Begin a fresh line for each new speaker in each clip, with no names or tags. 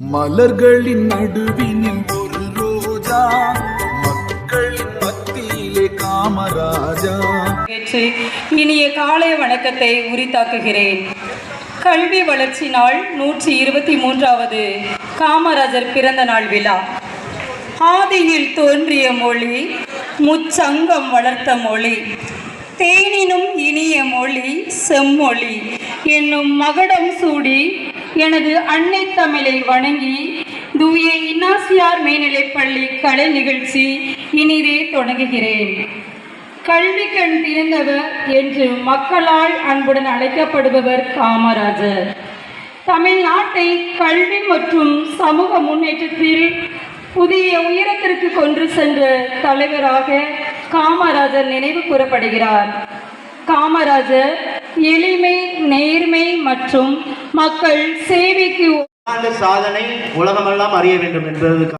மலர்களின் நடுவினில் ஒரு ரோஜா மக்களின் மத்தியிலே காமராஜா.
இனிய காலை வணக்கத்தை உரித்தாக்குகிறேன். கல்வி வளர்ச்சி நாள் நூற்றி இருபத்தி மூன்றாவது காமராஜர் பிறந்த நாள் விழா. ஆதியில் தோன்றிய மொழி முச்சங்கம் வளர்த்த மொழி தேனினும் இனிய மொழி செம்மொழி என்னும் மகடம் சூடி எனது அன்னை தமிழை வணங்கி தூய இன்னாசியார் மேல்நிலைப்பள்ளி கலை நிகழ்ச்சி இனிதே தொடங்குகிறேன். கல்வி கண் திறந்தவர் என்று மக்களால் அன்புடன் அழைக்கப்படுபவர் காமராஜர். தமிழ்நாட்டை கல்வி மற்றும் சமூக முன்னேற்றத்தில் புதிய உயரத்திற்கு கொண்டு சென்ற தலைவராக காமராஜர் நினைவு கூறப்படுகிறார். காமராஜர் எளிமை நேர்மை மற்றும் மக்கள் சேவைக்கு
சாதனை உலகமெல்லாம் அறிய வேண்டும் என்பதற்கு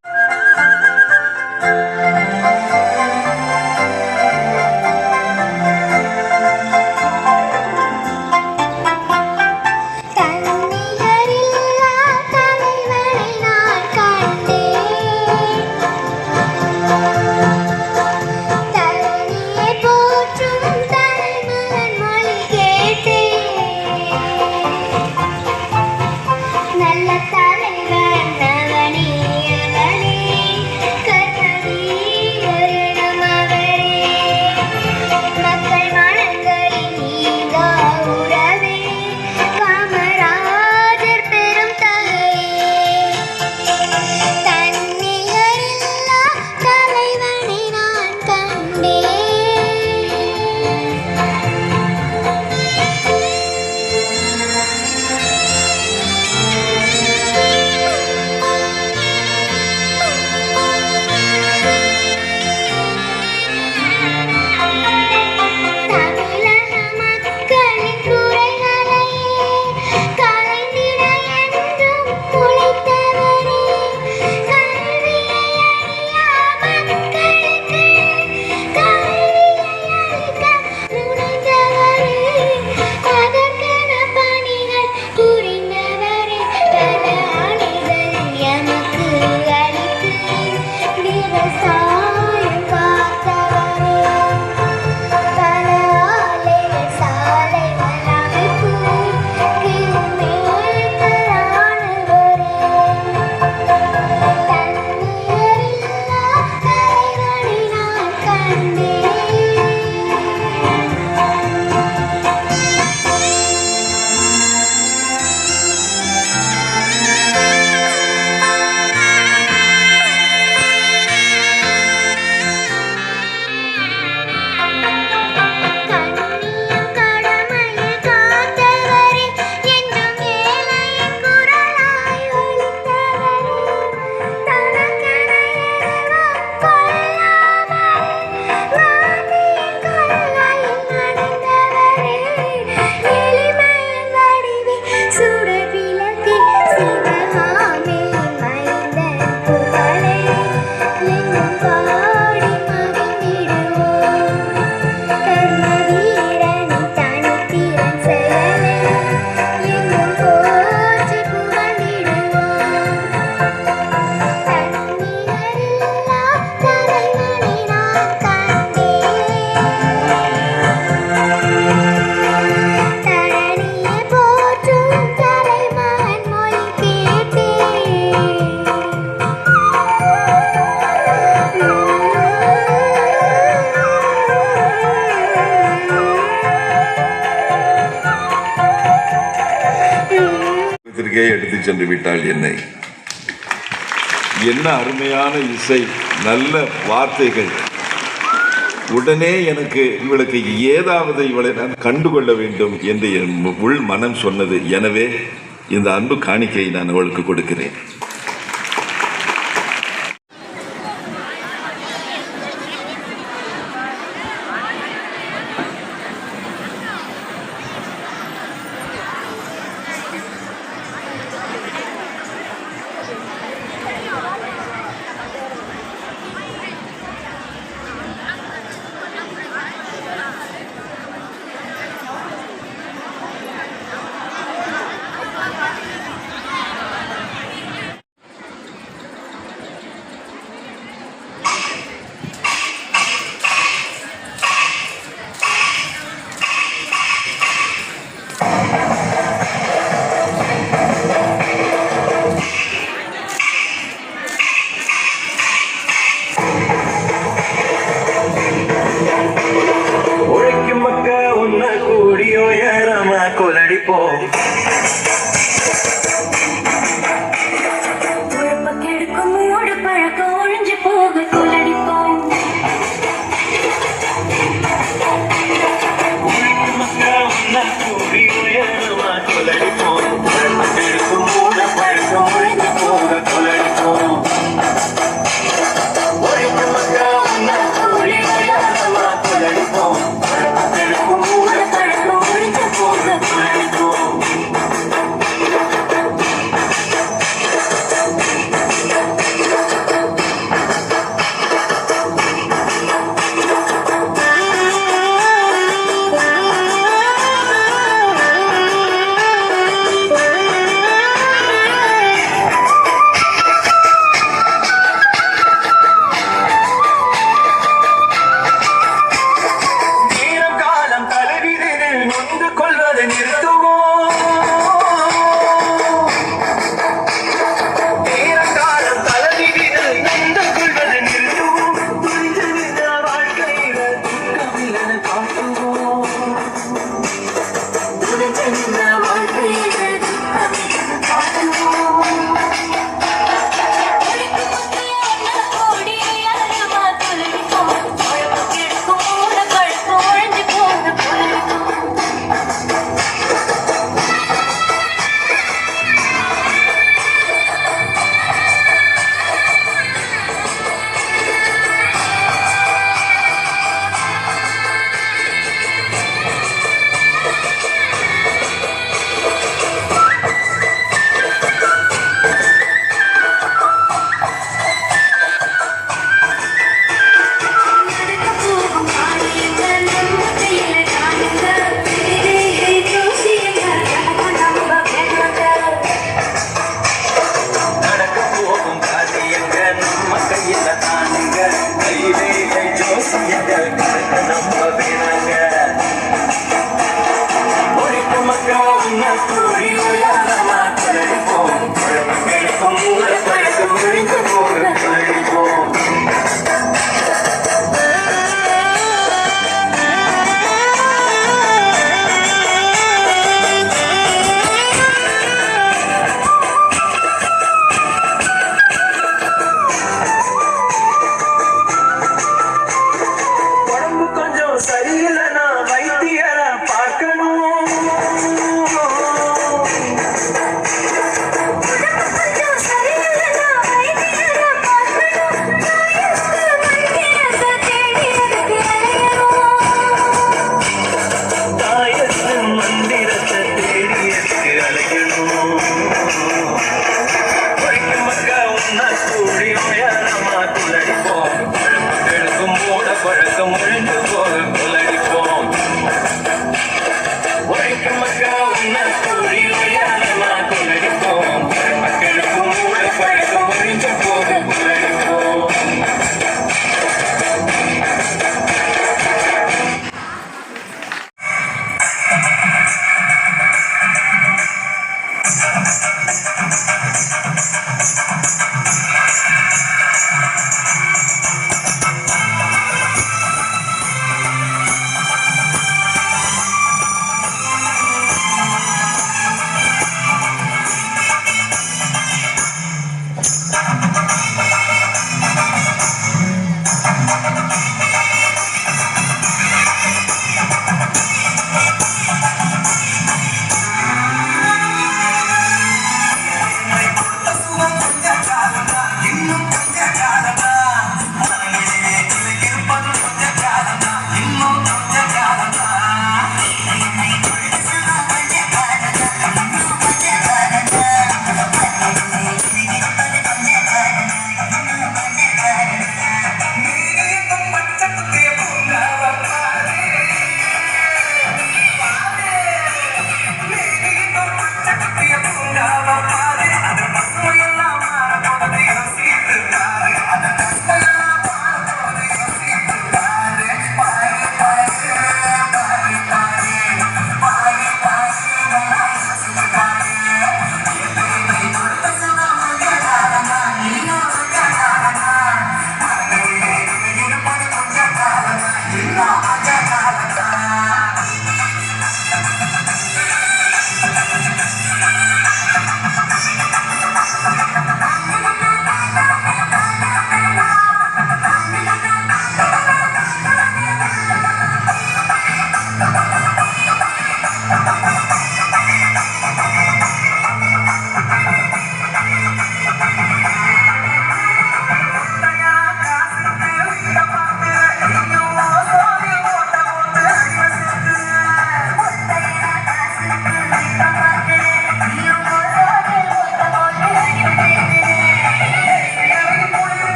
கேட்டேன்
எடுத்து எடுத்துச் சென்று விட்டாள் என்னை? என்ன அருமையான இசை நல்ல வார்த்தைகள். உடனே எனக்கு இவளுக்கு ஏதாவது இவளை நான் கண்டுகொள்ள வேண்டும் என்று என் உள் மனம் சொன்னது. எனவே இந்த அன்பு காணிக்கையை நான் அவளுக்கு கொடுக்கிறேன்.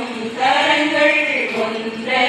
ஒன்றரங்கள் ஒன்றே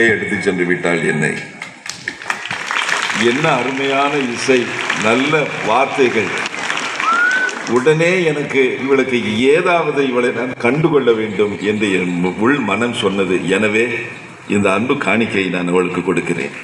எடுத்து சென்று விட்டாள் என்னை? என்ன அருமையான இசை நல்ல வார்த்தைகள். உடனே எனக்கு இவளுக்கு ஏதாவது இவளை நான் கண்டுகொள்ள வேண்டும் என்று என் உள் மனம் சொன்னது. எனவே இந்த அன்பு காணிக்கையை நான் அவளுக்கு கொடுக்கிறேன்.